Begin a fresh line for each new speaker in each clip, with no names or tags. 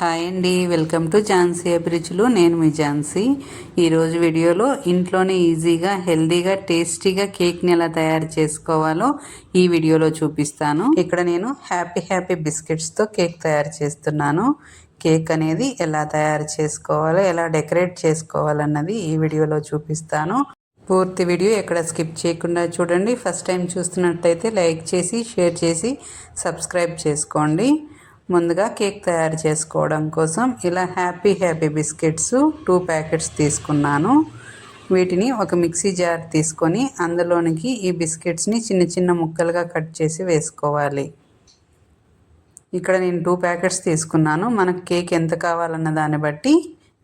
Hi అండి welcome to Jhansi అభిరుచులు. నేను మీ ఝాన్సీ. ఈరోజు వీడియోలో ఇంట్లోనే ఈజీగా హెల్దీగా టేస్టీగా కేక్ని ఎలా తయారు చేసుకోవాలో ఈ వీడియోలో చూపిస్తాను. ఇక్కడ నేను హ్యాపీ హ్యాపీ బిస్కెట్స్తో కేక్ తయారు చేస్తున్నాను. కేక్ అనేది ఎలా తయారు చేసుకోవాలో ఎలా డెకరేట్ చేసుకోవాలన్నది ఈ వీడియోలో చూపిస్తాను. పూర్తి వీడియో ఎక్కడ స్కిప్ చేయకుండా చూడండి. ఫస్ట్ టైం చూస్తున్నట్టయితే లైక్ చేసి షేర్ చేసి సబ్స్క్రైబ్ చేసుకోండి. ముందుగా కేక్ తయారు చేసుకోవడం కోసం ఇలా happy happy biscuits two packets తీసుకున్నాను. వీటిని ఒక మిక్సీ జార్ తీసుకొని అందులోనికి ఈ బిస్కెట్స్ని చిన్న చిన్న ముక్కలుగా కట్ చేసి వేసుకోవాలి. ఇక్కడ నేను టూ ప్యాకెట్స్ తీసుకున్నాను. మనకు కేక్ ఎంత కావాలన్న దాన్ని బట్టి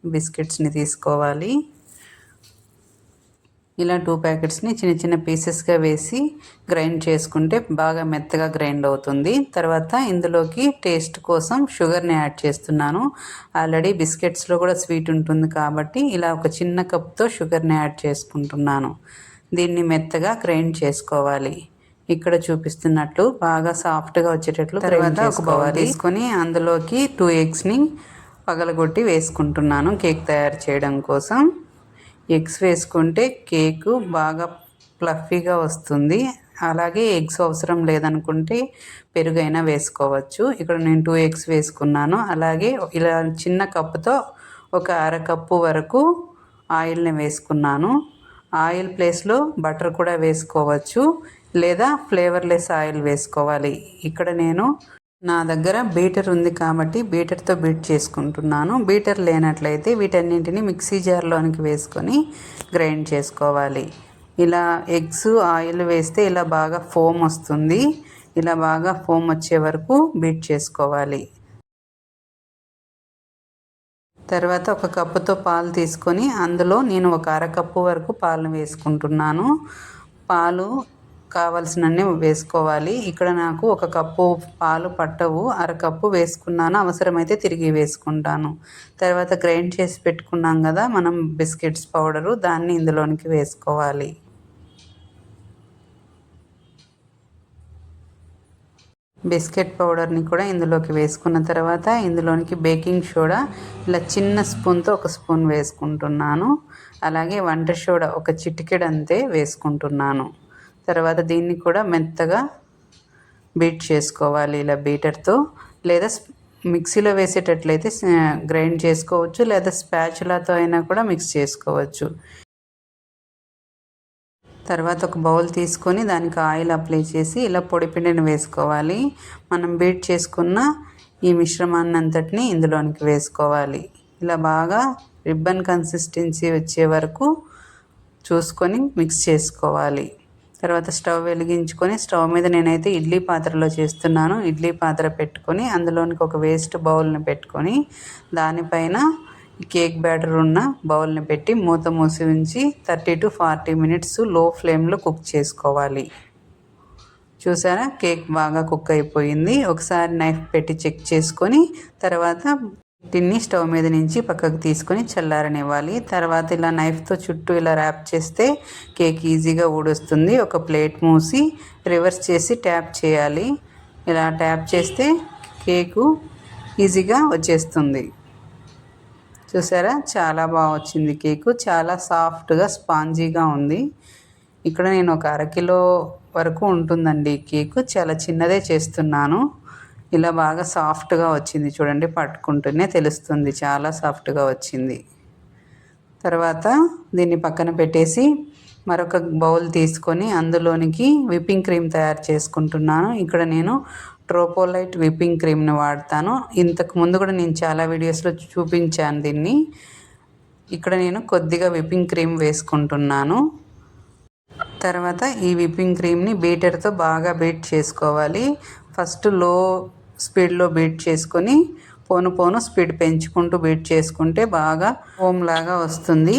బిస్కెట్స్ని తీసుకోవాలి. ఇలా టూ ప్యాకెట్స్ని చిన్న చిన్న పీసెస్గా వేసి గ్రైండ్ చేసుకుంటే బాగా మెత్తగా గ్రైండ్ అవుతుంది. తర్వాత ఇందులోకి టేస్ట్ కోసం షుగర్ని యాడ్ చేస్తున్నాను. ఆల్రెడీ బిస్కెట్స్లో కూడా స్వీట్ ఉంటుంది కాబట్టి ఇలా ఒక చిన్న కప్తో షుగర్ని యాడ్ చేసుకుంటున్నాను. దీన్ని మెత్తగా గ్రైండ్ చేసుకోవాలి. ఇక్కడ చూపిస్తున్నట్లు బాగా సాఫ్ట్గా వచ్చేటట్లు తర్వాత ఒక బౌల్ తీసుకొని అందులోకి టూ ఎగ్స్ని పగలగొట్టి వేసుకుంటున్నాను కేక్ తయారు చేయడం కోసం. ఎగ్స్ వేసుకుంటే కేకు బాగా ఫ్లఫీగా వస్తుంది. అలాగే ఎగ్స్ అవసరం లేదనుకుంటే పెరుగైనా వేసుకోవచ్చు. ఇక్కడ నేను టూ ఎగ్స్ వేసుకున్నాను. అలాగే ఇలా చిన్న కప్పుతో ఒక అరకప్పు వరకు ఆయిల్ని వేసుకున్నాను. ఆయిల్ ప్లేస్లో బటర్ కూడా వేసుకోవచ్చు. లేదా ఫ్లేవర్లెస్ ఆయిల్ వేసుకోవాలి. ఇక్కడ నేను నా దగ్గర బీటర్ ఉంది కాబట్టి బీటర్తో బీట్ చేసుకుంటున్నాను. బీటర్ లేనట్లయితే వీటన్నింటిని మిక్సీ జార్లోనికి వేసుకొని గ్రైండ్ చేసుకోవాలి. ఇలా ఎగ్స్ ఆయిల్ వేస్తే ఇలా బాగా ఫోమ్ వస్తుంది. ఇలా బాగా ఫోమ్ వచ్చే వరకు బీట్ చేసుకోవాలి. తర్వాత ఒక కప్పుతో పాలు తీసుకొని అందులో నేను ఒక అరకప్పు వరకు పాలను వేసుకుంటున్నాను. పాలు కావాల్సినన్ని వేసుకోవాలి. ఇక్కడ నాకు ఒక కప్పు పాలు పట్టవు. అరకప్పు వేసుకున్నాను. అవసరమైతే తిరిగి వేసుకుంటాను. తర్వాత గ్రైండ్ చేసి పెట్టుకున్నాం కదా మనం బిస్కెట్స్ పౌడరు దాన్ని ఇందులోనికి వేసుకోవాలి. బిస్కెట్ పౌడర్ని కూడా ఇందులోకి వేసుకున్న తర్వాత ఇందులోనికి బేకింగ్ సోడా ఇలా చిన్న స్పూన్తో ఒక స్పూన్ వేసుకుంటున్నాను. అలాగే వంట సోడా ఒక చిటికెడంతే వేసుకుంటున్నాను. తర్వాత దీన్ని కూడా మెత్తగా బీట్ చేసుకోవాలి ఇలా బీటర్తో. లేదా మిక్సీలో వేసేటట్లయితే గ్రైండ్ చేసుకోవచ్చు లేదా స్పాచులాతో అయినా కూడా మిక్స్ చేసుకోవచ్చు. తర్వాత ఒక బౌల్ తీసుకొని దానికి ఆయిల్ అప్లై చేసి ఇలా పొడి పిండిని వేసుకోవాలి. మనం బీట్ చేసుకున్న ఈ మిశ్రమాన్ని అంతటిని ఇందులోనికి వేసుకోవాలి. ఇలా బాగా రిబ్బన్ కన్సిస్టెన్సీ వచ్చే వరకు చూసుకొని మిక్స్ చేసుకోవాలి. తర్వాత స్టవ్ వెలిగించుకొని స్టవ్ మీద నేనైతే ఇడ్లీ పాత్రలో చేస్తున్నాను. ఇడ్లీ పాత్ర పెట్టుకొని అందులోనికి ఒక వేస్ట్ బౌల్ని పెట్టుకొని దానిపైన కేక్ బ్యాటర్ ఉన్న బౌల్ని పెట్టి మూత మూసి ఉంచి థర్టీ టు ఫార్టీ మినిట్స్లో ఫ్లేమ్లో కుక్ చేసుకోవాలి. చూసారా? కేక్ బాగా కుక్ అయిపోయింది. ఒకసారి నైఫ్ పెట్టి చెక్ చేసుకొని తర్వాత టిన్ని స్టవ్ మీద నుంచి పక్కకు తీసుకొని చల్లారనివ్వాలి. తర్వాత ఇలా నైఫ్తో చుట్టూ ఇలా ర్యాప్ చేస్తే కేక్ ఈజీగా ఊడొస్తుంది. ఒక ప్లేట్ మూసి రివర్స్ చేసి ట్యాప్ చేయాలి. ఇలా ట్యాప్ చేస్తే కేకు ఈజీగా వచ్చేస్తుంది. చూసారా? చాలా బాగా వచ్చింది కేకు చాలా సాఫ్ట్గా స్పాంజీగా ఉంది. ఇక్కడ నేను ఒక అరకిలో వరకు ఉంటుందండి కేకు చాలా చిన్నదే చేస్తున్నాను. ఇలా బాగా సాఫ్ట్గా వచ్చింది చూడండి పట్టుకుంటూనే తెలుస్తుంది. చాలా సాఫ్ట్గా వచ్చింది. తర్వాత దీన్ని పక్కన పెట్టేసి మరొక బౌల్ తీసుకొని అందులోనికి విప్పింగ్ క్రీమ్ తయారు చేసుకుంటున్నాను. ఇక్కడ నేను ట్రోపోలైట్ విప్పింగ్ క్రీమ్ని వాడతాను. ఇంతకు ముందు కూడా నేను చాలా వీడియోస్లో చూపించాను దీన్ని. ఇక్కడ నేను కొద్దిగా విప్పింగ్ క్రీమ్ వేసుకుంటున్నాను. తర్వాత ఈ విప్పింగ్ క్రీమ్ని బీటర్తో బాగా బీట్ చేసుకోవాలి. ఫస్ట్లో స్పీడ్లో బీట్ చేసుకొని పోను పోను స్పీడ్ పెంచుకుంటూ బీట్ చేసుకుంటే బాగా హోమ్ లాగా వస్తుంది.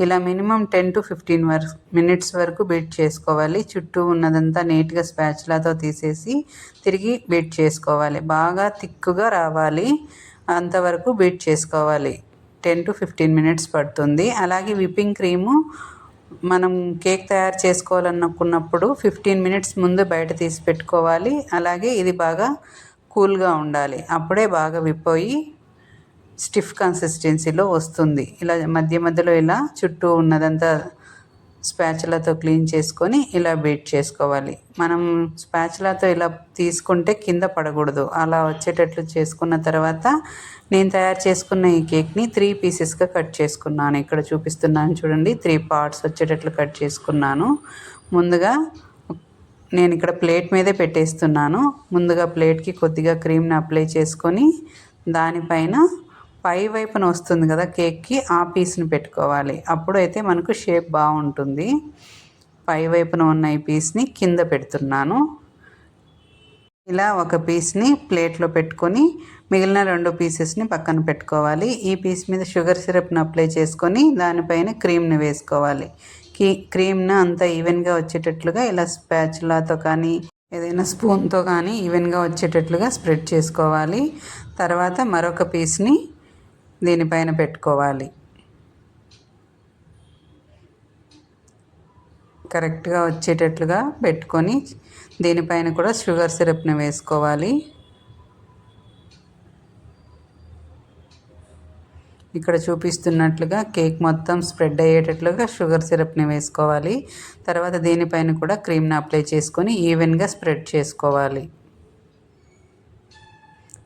ఇలా మినిమం టెన్ టు ఫిఫ్టీన్ వర్ మినిట్స్ వరకు బీట్ చేసుకోవాలి. చుట్టూ ఉన్నదంతా నీట్గా స్పాచ్లాతో తీసేసి తిరిగి బీట్ చేసుకోవాలి. బాగా తిక్కుగా రావాలి. అంతవరకు బీట్ చేసుకోవాలి. టెన్ టు ఫిఫ్టీన్ మినిట్స్ పడుతుంది. అలాగే విప్పింగ్ క్రీము మనం కేక్ తయారు చేసుకోవాలనుకున్నప్పుడు ఫిఫ్టీన్ మినిట్స్ ముందు బయట తీసి పెట్టుకోవాలి. అలాగే ఇది బాగా కూల్గా ఉండాలి. అప్పుడే బాగా విప్పోయి స్టిఫ్ కన్సిస్టెన్సీలో వస్తుంది. ఇలా మధ్య మధ్యలో ఇలా చుట్టూ ఉన్నదంతా స్పాచులతో క్లీన్ చేసుకొని ఇలా బీట్ చేసుకోవాలి. మనం స్పాచులతో ఇలా తీసుకుంటే కింద పడకూడదు. అలా వచ్చేటట్లు చేసుకున్న తర్వాత నేను తయారు చేసుకున్న ఈ కేక్ని త్రీ పీసెస్గా కట్ చేసుకున్నాను. ఇక్కడ చూపిస్తున్నాను చూడండి. త్రీ పార్ట్స్ వచ్చేటట్లు కట్ చేసుకున్నాను. ముందుగా నేను ఇక్కడ ప్లేట్ మీదే పెట్టేస్తున్నాను. ముందుగా ప్లేట్కి కొద్దిగా క్రీమ్ని అప్లై చేసుకొని దానిపైన పై వైపున వస్తుంది కదా కేక్కి ఆ పీస్ని పెట్టుకోవాలి. అప్పుడు అయితే మనకు షేప్ బాగుంటుంది. పై వైపున ఉన్న ఈ పీస్ని కింద పెడుతున్నాను. ఇలా ఒక పీస్ని ప్లేట్లో పెట్టుకొని మిగిలిన రెండు పీసెస్ని పక్కన పెట్టుకోవాలి. ఈ పీస్ మీద షుగర్ సిరప్ని అప్లై చేసుకొని దానిపైన క్రీమ్ని వేసుకోవాలి. కీ క్రీమ్ను అంతా ఈవెన్గా వచ్చేటట్లుగా ఇలా స్పాచులాతో కానీ ఏదైనా స్పూన్తో కానీ ఈవెన్గా వచ్చేటట్లుగా స్ప్రెడ్ చేసుకోవాలి. తర్వాత మరొక పీస్ని దీనిపైన పెట్టుకోవాలి. కరెక్ట్గా వచ్చేటట్లుగా పెట్టుకొని దీనిపైన కూడా షుగర్ సిరప్ని వేసుకోవాలి. ఇక్కడ చూపిస్తున్నట్లుగా కేక్ మొత్తం స్ప్రెడ్ అయ్యేటట్లుగా షుగర్ సిరప్ని వేసుకోవాలి. తర్వాత దీనిపైన కూడా క్రీమ్ని అప్లై చేసుకొని ఈవెన్గా స్ప్రెడ్ చేసుకోవాలి.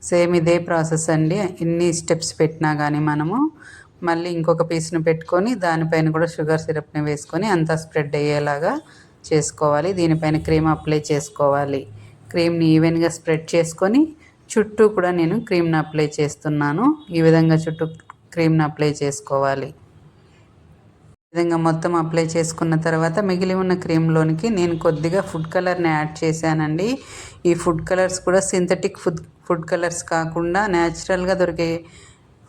సేమ్ ఇదే ప్రాసెస్ అండి. ఎన్ని స్టెప్స్ పెట్టినా కానీ మనము మళ్ళీ ఇంకొక పీస్ని పెట్టుకొని దానిపైన కూడా షుగర్ సిరప్ని వేసుకొని అంతా స్ప్రెడ్ అయ్యేలాగా చేసుకోవాలి. దీనిపైన క్రీమ్ అప్లై చేసుకోవాలి. క్రీమ్ని ఈవెన్గా స్ప్రెడ్ చేసుకొని చుట్టూ కూడా నేను క్రీమ్ని అప్లై చేస్తున్నాను. ఈ విధంగా చుట్టూ క్రీమ్ని అప్లై చేసుకోవాలి. విధంగా మొత్తం అప్లై చేసుకున్న తర్వాత మిగిలి ఉన్న క్రీమ్లోనికి నేను కొద్దిగా ఫుడ్ కలర్ని యాడ్ చేశానండి. ఈ ఫుడ్ కలర్స్ కూడా సింథటిక్ ఫుడ్ ఫుడ్ కలర్స్ కాకుండా న్యాచురల్గా దొరికే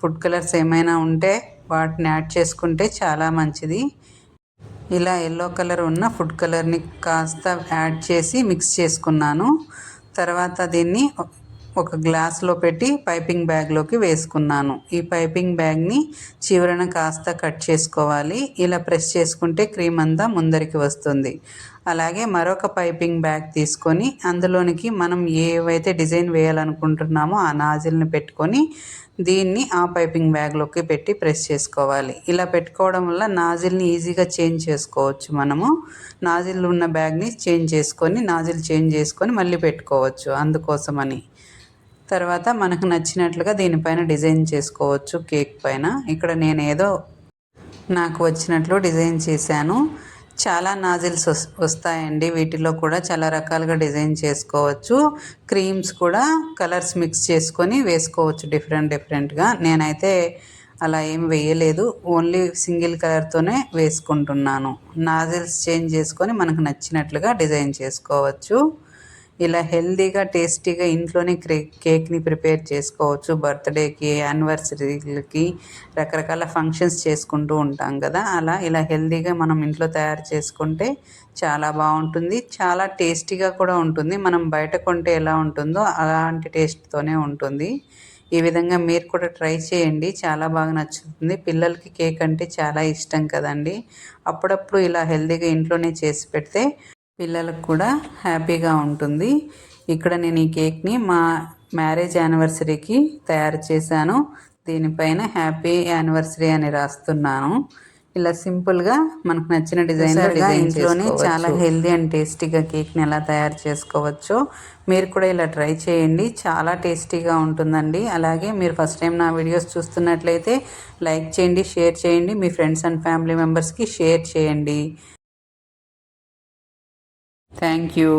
ఫుడ్ కలర్స్ ఏమైనా ఉంటే వాటిని యాడ్ చేసుకుంటే చాలా మంచిది. ఇలా ఎల్లో కలర్ ఉన్న ఫుడ్ కలర్ని కాస్త యాడ్ చేసి మిక్స్ చేసుకున్నాను. తర్వాత దీన్ని ఒక గ్లాస్లో పెట్టి పైపింగ్ బ్యాగ్లోకి వేసుకున్నాను. ఈ పైపింగ్ బ్యాగ్ని చివరన కాస్త కట్ చేసుకోవాలి. ఇలా ప్రెస్ చేసుకుంటే క్రీమ్ అంతా ముందరికి వస్తుంది. అలాగే మరొక పైపింగ్ బ్యాగ్ తీసుకొని అందులోనికి మనం ఏవైతే డిజైన్ వేయాలనుకుంటున్నామో ఆ నాజిల్ని పెట్టుకొని దీన్ని ఆ పైపింగ్ బ్యాగ్లోకి పెట్టి ప్రెస్ చేసుకోవాలి. ఇలా పెట్టుకోవడం వల్ల నాజిల్ని ఈజీగా చేంజ్ చేసుకోవచ్చు మనము. నాజిల్ ఉన్న బ్యాగ్ని చేంజ్ చేసుకొని నాజిల్ చేంజ్ చేసుకొని మళ్ళీ పెట్టుకోవచ్చు అందుకోసమని. తర్వాత మనకు నచ్చినట్లుగా దీనిపైన డిజైన్ చేసుకోవచ్చు కేక్ పైన. ఇక్కడ నేను ఏదో నాకు వచ్చినట్లు డిజైన్ చేశాను. చాలా నాజిల్స్ వస్తాయండి. వీటిలో కూడా చాలా రకాలుగా డిజైన్ చేసుకోవచ్చు. క్రీమ్స్ కూడా కలర్స్ మిక్స్ చేసుకొని వేసుకోవచ్చు డిఫరెంట్ డిఫరెంట్గా. నేనైతే అలా ఏం వేయలేదు. ఓన్లీ సింగిల్ కలర్తోనే వేసుకుంటున్నాను. నాజిల్స్ చేంజ్ చేసుకొని మనకు నచ్చినట్లుగా డిజైన్ చేసుకోవచ్చు. ఇలా హెల్తీగా టేస్టీగా ఇంట్లోనే క్రే కేక్ని ప్రిపేర్ చేసుకోవచ్చు. బర్త్డేకి యానివర్సరీలకి రకరకాల ఫంక్షన్స్ చేసుకుంటూ ఉంటాం కదా. అలా ఇలా హెల్తీగా మనం ఇంట్లో తయారు చేసుకుంటే చాలా బాగుంటుంది. చాలా టేస్టీగా కూడా ఉంటుంది. మనం బయట కొంటే ఎలా ఉంటుందో అలాంటి టేస్ట్తోనే ఉంటుంది. ఈ విధంగా మీరు కూడా ట్రై చేయండి. చాలా బాగా నచ్చుతుంది. పిల్లలకి కేక్ అంటే చాలా ఇష్టం కదండి. అప్పుడప్పుడు ఇలా హెల్తీగా ఇంట్లోనే చేసి పెడితే పిల్లలకు కూడా హ్యాపీగా ఉంటుంది. ఇక్కడ నేను ఈ కేక్ని మా మ్యారేజ్ యానివర్సరీకి తయారు చేశాను. దీనిపైన హ్యాపీ యానివర్సరీ అని రాస్తున్నాను. ఇలా సింపుల్గా మనకు నచ్చిన డిజైన్ ఇంట్లోనే చాలా హెల్దీ అండ్ టేస్టీగా కేక్ని ఎలా తయారు చేసుకోవచ్చో మీరు కూడా ఇలా ట్రై చేయండి. చాలా టేస్టీగా ఉంటుందండి. అలాగే మీరు ఫస్ట్ టైం నా వీడియోస్ చూస్తున్నట్లయితే లైక్ చేయండి షేర్ చేయండి. మీ ఫ్రెండ్స్ అండ్ ఫ్యామిలీ మెంబర్స్కి షేర్ చేయండి. Thank you.